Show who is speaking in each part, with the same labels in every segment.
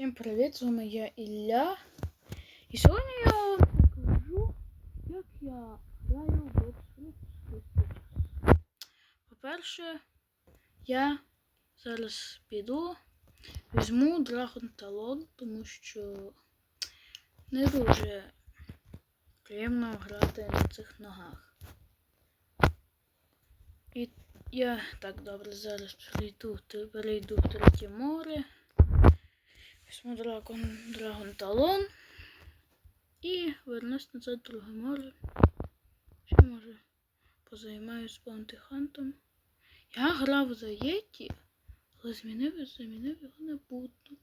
Speaker 1: Всім привіт, з вами я Ілля. І сьогодні я вам покажу, як я граю в. По-перше, я зараз піду, візьму Dragon Talon, тому що не дуже приємно грати на цих ногах. І я так добре зараз перейду, перейду в третє море. Візьму дракон, драгон талон і вернусь назад в друге море. Ще може позаймаюсь баунтихантом. Я грав за Єті, але змінив, замінив його на Будду.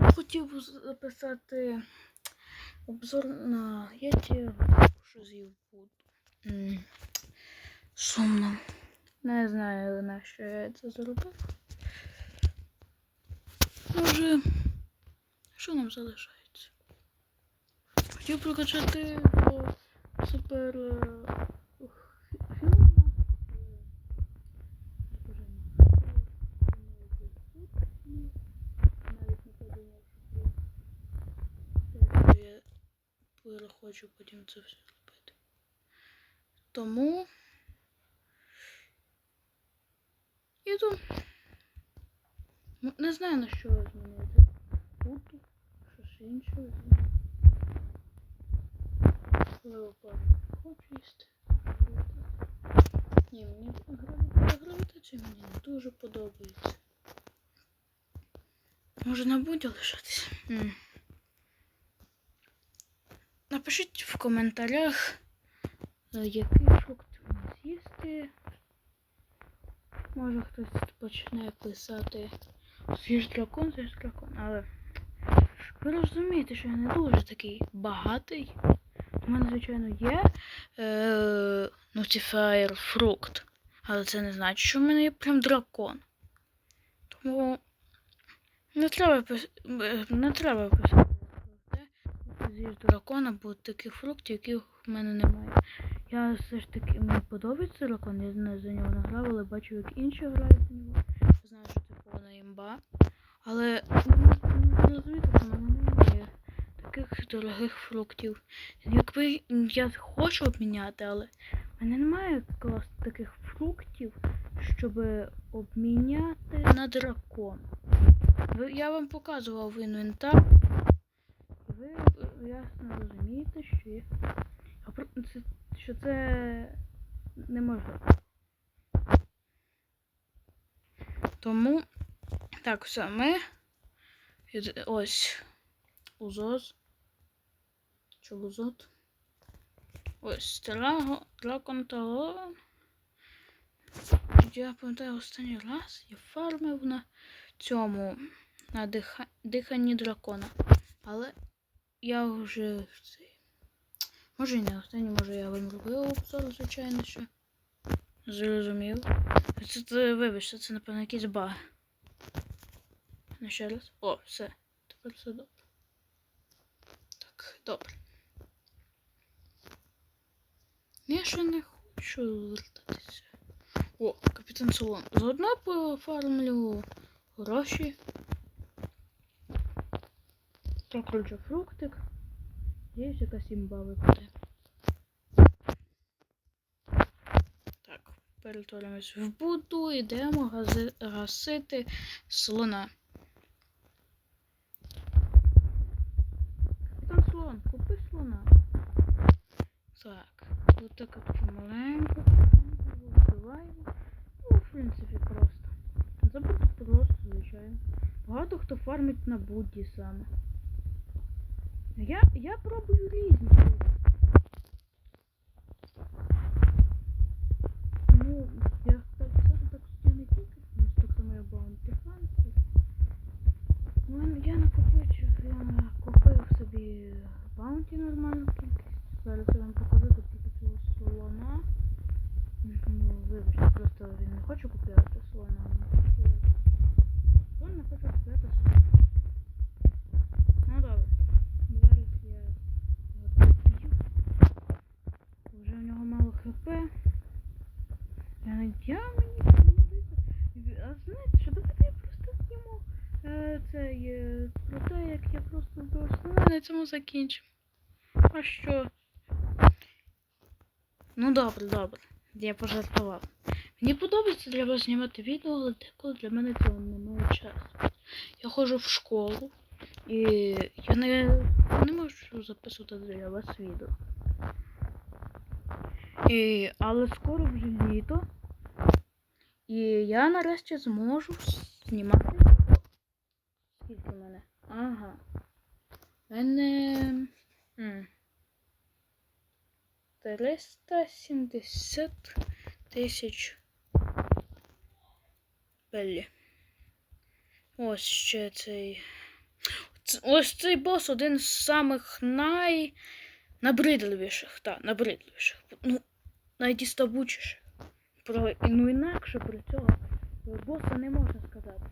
Speaker 1: Я хотів записати обзор на Єті, що з'їв Будду. М, Сумно. Не знаю, на що я це зробив. Може, що нам залишається? Хотів прокачати до супер е. Подумав, я перехочу потім це все робити. Тому іду. Ну, Не знаю на що змінити. Буду, щось інше. Леопард хочу їсти. Ні, мені гравітація мені не дуже подобається. Може на будь лишатися. Напишіть в коментарях, е, який фрукт з'їсти. Може хтось почне писати Свіж дракон, свіж дракон, але ви розумієте, що я не дуже такий багатий. У мене, звичайно, є е, Notifier фрукт, але це не значить, що в мене є прям дракон. Тому не треба пис... е, не треба писати з'їж дракона, бо таких фруктів, яких в мене немає. Я все ж таки мені подобається дракон, я за нього награв, але бачу, як інші грають за нього. Знаю, що це повна імба. Але ну, в мене немає таких дорогих фруктів. Якби я хочу обміняти, але в мене немає клас таких фруктів, щоб обміняти на дракон. Я вам показував інвентар. Ви ясно розумієте, що, це, що це неможливо. Тому так, все, ми ось узоз. Чи лузот? Ось Драго, Дракон Талон. Я пам'ятаю останній раз я фармив на цьому на диха, диханні дракона. Але я вже цей. Може і не останній, може я вам робив обзор, звичайно, що. Зрозумів. Це, це вибачте, це напевно якийсь баг. Ну ще раз. О, все. Тепер все добре. Так, добре. Я ще не хочу вертатися. О, капітан Солон. Заодно пофармлю гроші. Прокручу фруктик. Є якась імба випаде. Так, перетворимось в Буду, йдемо гасити слона. Капітан слон, купи слона. Так, от так от помаленьку, вбиваємо. Ну, в принципі, просто. Забути просто, звичайно. Багато хто фармить на Будді саме. Я, я пробую різні. фрукти. Ну, я так само так я не тільки ну, так само я баунті хантер. Ну, я накопичу, я купив собі баунті нормальну кількість. Зараз я вам покажу тут тільки цього слона. Ну, вибачте, просто він не хочу купувати слона. Слон не хочу купувати слона. Ну добре. Зараз я його доб'ю. Вже в нього мало хп. Я не я мені мені здається. А знаєте, що давайте я просто зніму е, цей цей, е, про те, як просто вбив. Ну, на цьому закінчимо. А що? Ну добре, добре. Я пожартував. Мені подобається для вас знімати відео, але деколи для мене цього немає часу. Я ходжу в школу і я не, не можу записувати для вас відео. І, але скоро вже літо. І я нарешті зможу знімати. Скільки мене? Ага. Мене. 370 тисяч беллі. Ось ще цей. Ось цей бос один з самих най... набридливіших. Так, набридливіших. Ну, найдіставучіших. Про... Ну інакше при цього боса не можна сказати.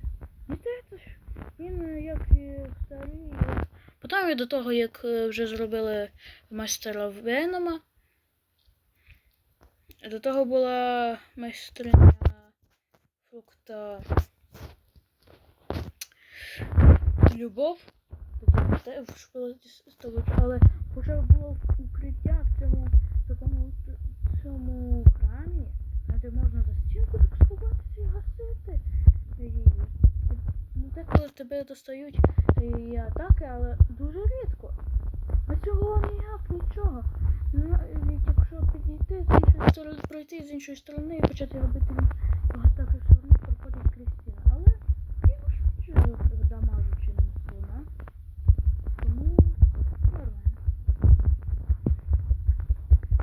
Speaker 1: Мені здається, що він е, як і старий. е, Потім до того, як е, вже зробили майстера Венома. До того була майстриня фрукта Любов. Але вже було укриття в цьому такому цьому храмі, де можна за стінку так сховатися і гасити. її. Ну, деколи тебе достають і атаки, але дуже рідко. А цього ніяк нічого. Ну, і якщо підійти з іншої сторони, пройти з іншої сторони і почати робити його атаки все одно проходить крізь стіну. Але його швидше дамажу, чим вона. Тому нормально.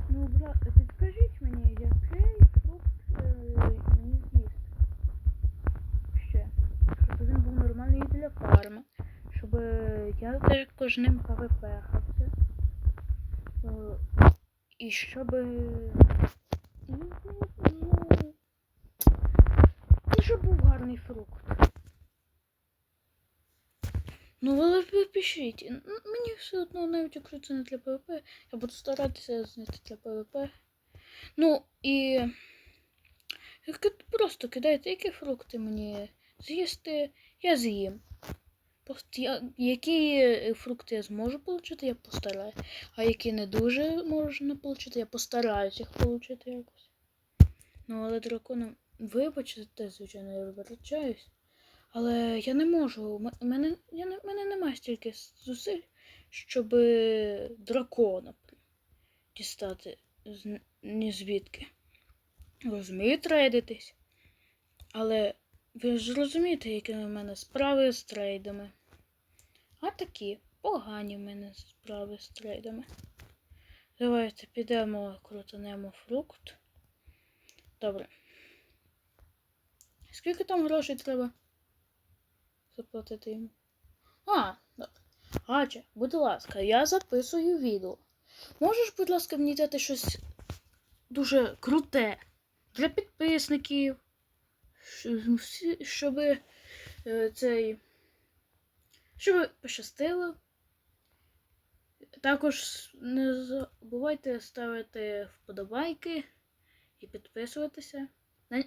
Speaker 1: Ну, бра, підкажіть мені, який фрукт е, мені з'їсти? Ще. Щоб він був нормальний і для фарми. Щоб е, я також ним ПВП-хався. Е, І щоб. е, ну, щоб був гарний фрукт. Ну, але ви пишіть. Мені все одно, навіть якщо це не для ПВП, я буду старатися знайти для ПВП. Ну і. Просто кидайте, які фрукти мені з'їсти, я з'їм. Я, які е, фрукти я зможу отримати, я постараюсь. А які не дуже можна отримати, я постараюсь їх отримати якось. Ну, але драконом, вибачте, звичайно, я вибачаюсь. Але я не можу. М- Мене, я не, мене немає стільки зусиль, щоб дракона дістати з ні звідки. Розумію трейдитись. Але ви ж розумієте, які в мене справи з трейдами. А такі погані в мене справи з трейдами. Давайте підемо крутанемо фрукт. Добре. Скільки там грошей треба заплатити йому? А, добре. Гача, будь ласка, я записую відео. Можеш, будь ласка, мені дати щось дуже круте для підписників, щоб е, цей. Щоб пощастило. Також не забувайте ставити вподобайки і підписуватися.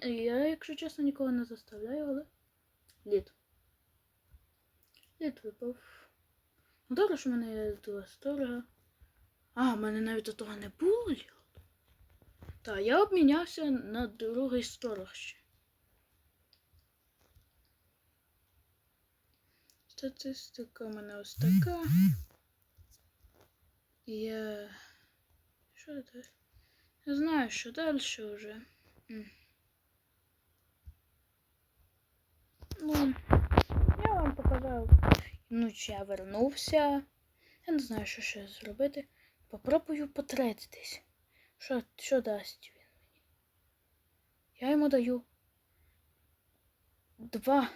Speaker 1: Я, якщо чесно, нікого не заставляю, але лід. Лід випав. Ну, добре, що в мене є друга сторона. А, в мене навіть до того не було. Так, я обмінявся на другий сторож Статистика у мене ось така. Я. Що це? Не знаю, що далі вже. Ну, я вам показав. Ну, чи я вернувся. Я не знаю, що ще зробити. Попробую потратитись. Що, що дасть він мені? Я йому даю два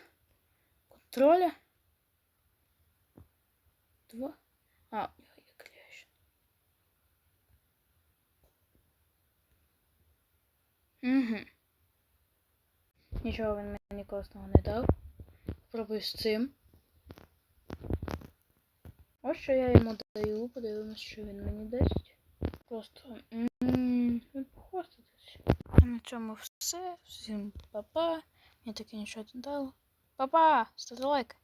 Speaker 1: контроля. Два. А, у нього є кліщ. Угу. Нічого він мені класного не дав. Пробую з цим. Ось що я йому даю, подивимось, що він мені дасть. Просто він похвастатись. А на цьому все. Всім па-па. Мені таки нічого не дало. Па-па! Ставте лайк.